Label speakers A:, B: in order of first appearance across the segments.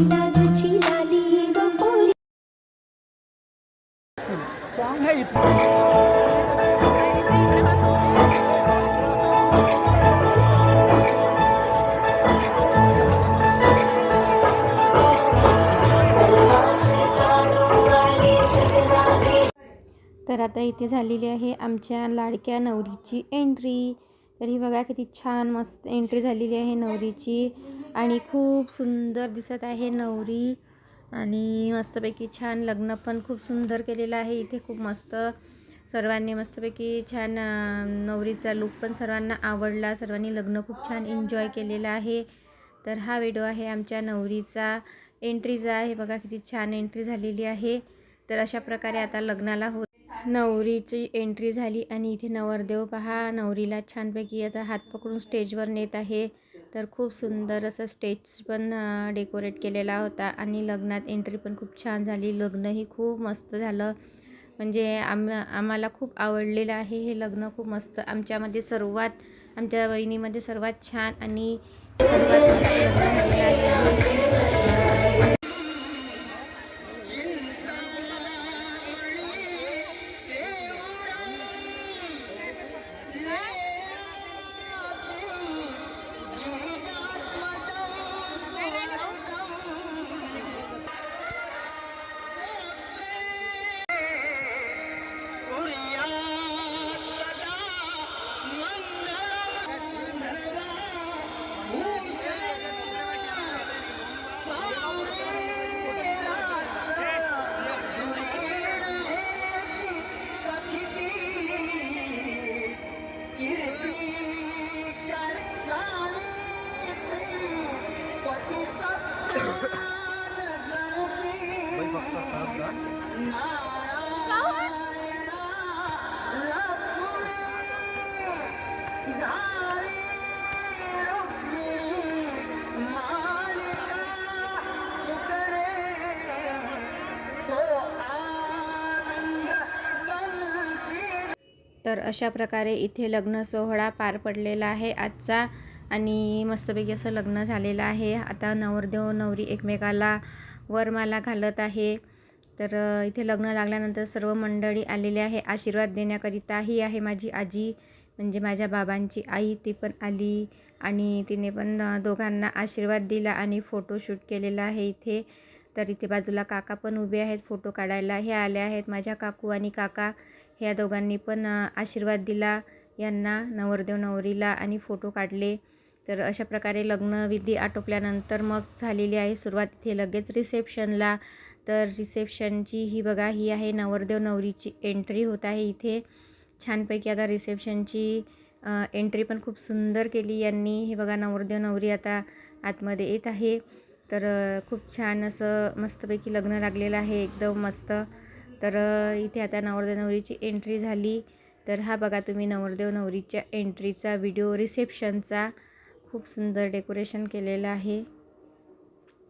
A: तर आता इथे झालेली आहे आमच्या लाडक्या नवरीची एंट्री तर ही बघा किती छान मस्त एंट्री झालेली आहे नवरीची. आणि खूप सुंदर दिसत आहे नवरी आणि मस्तपैकी छान लग्न पण खूप सुंदर केलेलं आहे. इथे खूप मस्त सर्वांनी मस्तपैकी छान नवरीचा लुक पण सर्वांना आवडला. सर्वांनी लग्न खूप छान एन्जॉय केलेलं आहे. तर हा व्हिडिओ आहे आमच्या नवरीचा. एंट्रीचा आहे बघा किती छान एंट्री झालेली आहे. तर अशा प्रकारे आता लग्नाला हो नवरीची एंट्री झाली आणि इथे नवरदेव पहा नवरीला छानपैकी आता हात पकडून स्टेजवर नेत आहे. तर खूप सुंदर असं स्टेज पण डेकोरेट केलेला होता आणि लग्नात एंट्री पण खूप छान झाली. लग्नही खूप मस्त झालं. म्हणजे आम आम्हाला खूप आवडलेलं आहे हे लग्न खूप मस्त. आमच्यामध्ये सर्वात आमच्या वहिनीमध्ये सर्वात छान आणि सर्वात मस्त लग्न झालेलं आहे. तर अशा प्रकारे इथे लग्न सोहळा पार पडलेला आहे आजचा. आणि मस्तपैकी असं लग्न झालेलं आहे. आता नवरदेव नवरी एकमेकाला वरमाला घालत आहे. तर इथे लग्न लागल्यानंतर सर्व मंडळी आलेले आहे. आशीर्वाद देण्याकरिता ही आहे माझी आजी. म्हणजे माझ्या बाबांची आई ती पण आली. आणि तिने पण दोघांना आशीर्वाद दिला आणि फोटोशूट केलेला आहे इथे. तर इथे बाजूला काका पण उभे आहेत. फोटो काढायला हे आले आहेत. माझ्या काकू आणि काका ह्या दोघांनी पण आशीर्वाद दिला. यांना नवरदेव नवरीला आणि फोटो काढले. तर अशा प्रकारे लग्नविधी आटोपल्यानंतर मग झालेली आहे सुरुवात. इथे लगेच रिसेप्शनला. तर रिसेप्शनची ही बघा ही आहे नवरदेव नवरीची एंट्री होत आहे इथे. छानपैकी आता रिसेप्शनची एंट्री पण खूप सुंदर केली यांनी. हे बघा नवरदेव नवरी आता आतमध्ये येत आहे. तर खूप छान असं मस्तपैकी लग्न लागलेलं आहे. एकदम मस्त. तर इथे आता नवरदेव नवरीची एंट्री झाली. तर हा बघा तुम्ही नवरदेव नवरीच्या एंट्रीचा व्हिडिओ रिसेप्शनचा खूप सुंदर डेकोरेशन केलेलं आहे.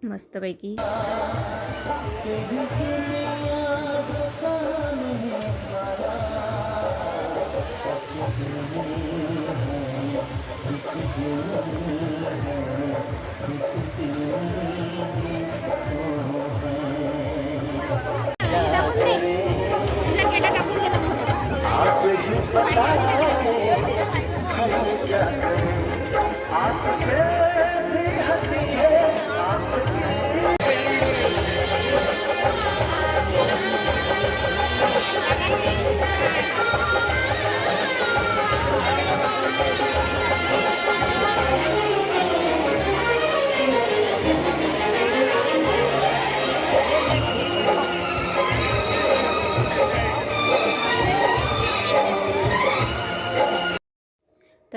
A: मस्तपैकी. आप से है आप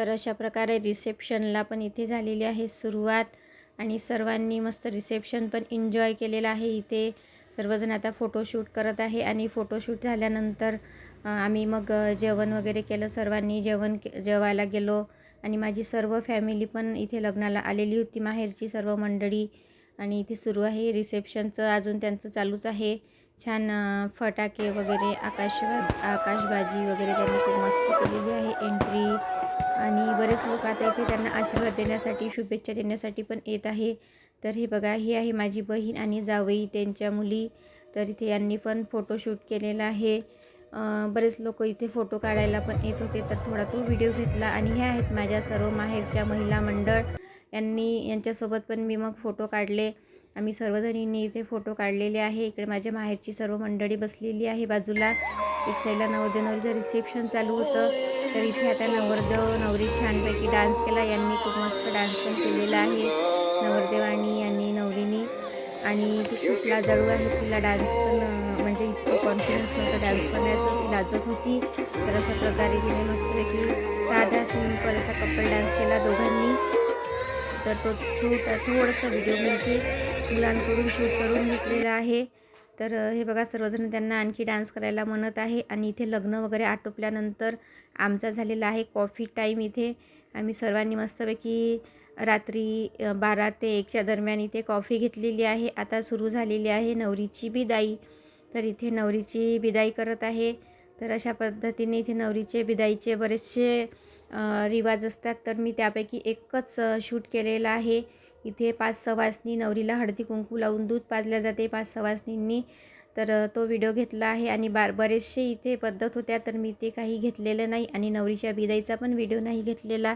A: तर अशा प्रकारे रिसेप्शनला पण इथे झालेली आहे सुरुवात आणि सर्वांनी मस्त रिसेप्शन पण एन्जॉय केलेलं आहे इथे. सर्वजण आता फोटोशूट करत आहे आणि फोटोशूट झाल्यानंतर आम्ही मग जेवण वगैरे केलं. सर्वांनी जेवण के जेवायला गेलो आणि माझी सर्व फॅमिली पण इथे लग्नाला आलेली होती माहेरची सर्व मंडळी. आणि इथे सुरू आहे रिसेप्शनचं. अजून त्यांचं चालूच आहे. छान फटाके वगैरे आकाश आकाशबाजी वगैरे त्यांनी खूप मस्त केलेली आहे. एंट्री आणि बरेच लोक आता इथे त्यांना आशीर्वाद देण्यासाठी शुभेच्छा देण्यासाठी पण येत आहे. तर हे बघा ही आहे माझी बहीण आणि जावई त्यांच्या मुली. तर इथे यांनी पण फोटोशूट केलेला आहे. बरेच लोक इथे फोटो काढायला पण येत होते तर थोडा तो व्हिडिओ घेतला. आणि ह्या आहेत माझ्या सर्व माहेरच्या महिला मंडळ. यांनी यांच्यासोबत पण मी मग फोटो काढले. आम्ही सर्वजणींनी इथे फोटो काढलेले आहे. इकडे माझ्या माहेरची सर्व मंडळी बसलेली आहे बाजूला. एक साईडला नवोदय नवरीचं रिसेप्शन चालू होतं. तर इथे आता नवरदेव नवरी छानपैकी डान्स केला. यांनी खूप मस्त डान्स पण केलेला आहे. नवरदेवानी आणि नवरीनी. आणि ती खूप लाजाळू आहे तिला डान्स पण म्हणजे इतकं कॉन्फिडन्स नव्हतं डान्स करण्याचं. ती लाजत होती. तर अशा प्रकारे तिने मस्तपैकी साधा सिंपल असा कपल डान्स केला दोघांनी. तर तो छोटा थोडासा व्हिडिओ मी इथे मुलांकडून शूट करून घेतलेला आहे. तर हे बघा सर्वजण त्यांना आणखी डान्स करायला म्हणत आहे आणि इथे लग्न वगैरे आटोपल्यानंतर आमचा झालेला आहे कॉफी टाईम इथे. आम्ही सर्वांनी मस्तपैकी रात्री बारा ते एकच्या दरम्यान इथे कॉफी घेतलेली आहे. आता सुरू झालेली आहे नवरीची बिदाई. तर इथे नवरीची बिदाई करत आहे. तर अशा पद्धतीने इथे नवरीचे बिदाईचे बरेचसे रिवाज असतात. तर मी त्यापैकी एकच शूट केलेला आहे. इथे पाच सवासनी नवरीला हळदी कुंकू लावून दूध पाजल्या जाते. पाच सवासनींनी तर तो व्हिडिओ घेतला आहे आणि बार बरेचसे इथे पद्धत होत्या तर मी ते काही घेतलेलं नाही आणि नवरीच्या बिदाईचा पण व्हिडिओ नाही घेतलेला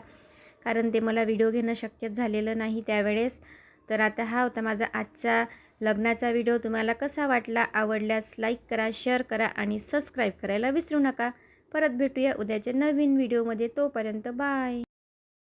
A: कारण ते मला व्हिडिओ घेणं शक्यच झालेलं नाही त्यावेळेस. तर आता हा होता माझा आजचा लग्नाचा व्हिडिओ. तुम्हाला कसा वाटला आवडल्यास लाईक करा शेअर करा आणि सबस्क्राईब करायला विसरू नका. परत भेटूया उद्याच्या नवीन व्हिडिओमध्ये. तोपर्यंत बाय.